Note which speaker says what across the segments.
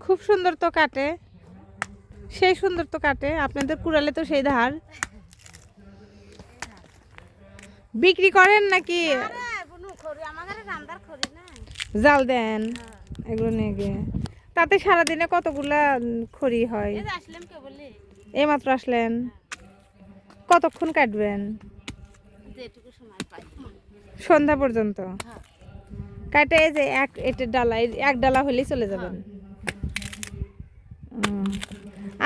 Speaker 1: খুব সুন্দর তো কাটে। সেই সুন্দর তো কাটে। আপনাদের কুড়ালে তো সেই ধার। বিক্রি করেন নাকি? জাল দেন। এগুলো নিয়ে গিয়ে। তাতে সারাদিনে কতগুলা খড়ি হয়? এইমাত্র আসলেন। কতক্ষণ কাটবেন? সন্ধ্যা পর্যন্ত?
Speaker 2: হ্যাঁ।
Speaker 1: কাটে এই যে এক এটের ডালা এক ডালা হলেই চলে যাবেন। উম।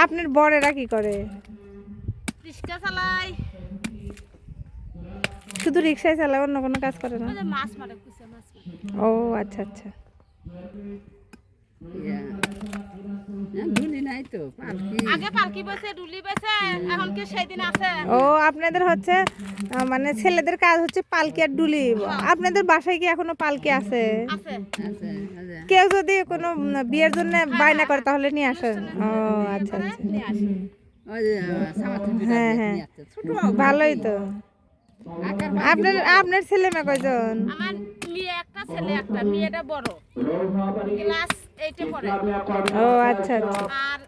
Speaker 1: আপনার বরেরা কি করে?
Speaker 2: রিক্সা চালাই
Speaker 1: শুধু রিক্সায় চালায় অন্য কোনো কাজ করে না?
Speaker 2: মাছ মারে
Speaker 1: ও আচ্ছা আচ্ছা। ও আপনাদের হচ্ছে মানে ছেলেদের কাজ হচ্ছে পালকি আর ডুলি। আপনাদের বাসায় কি এখনও পালকি আছে?
Speaker 2: আছে।
Speaker 3: আছে আছে।
Speaker 1: কেউ যদি কোনো বিয়ের জন্য বায়না করে তাহলে নিয়ে আসেন ও আচ্ছা আচ্ছা। হ্যাঁ, হ্যাঁ। ভালোই তো। আপনার আপনার ছেলে মেয়ে কয়জন?
Speaker 2: আমার মেয়ে একটা ছেলে একটা। মেয়েটা বড়। ক্লাস এইটে পড়ে।
Speaker 1: ও আচ্ছা আচ্ছা।
Speaker 2: আর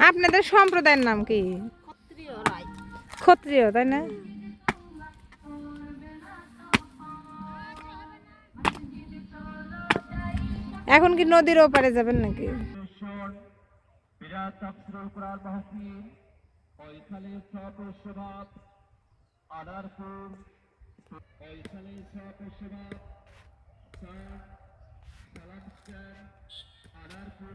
Speaker 1: আপনাদের সম্প্রদায়ের নাম কি?
Speaker 2: ক্ষত্রিয়
Speaker 1: তাই না? এখন কি নদীর ওপারে যাবেন নাকি?
Speaker 4: সব সবাব স্যার আনারপুর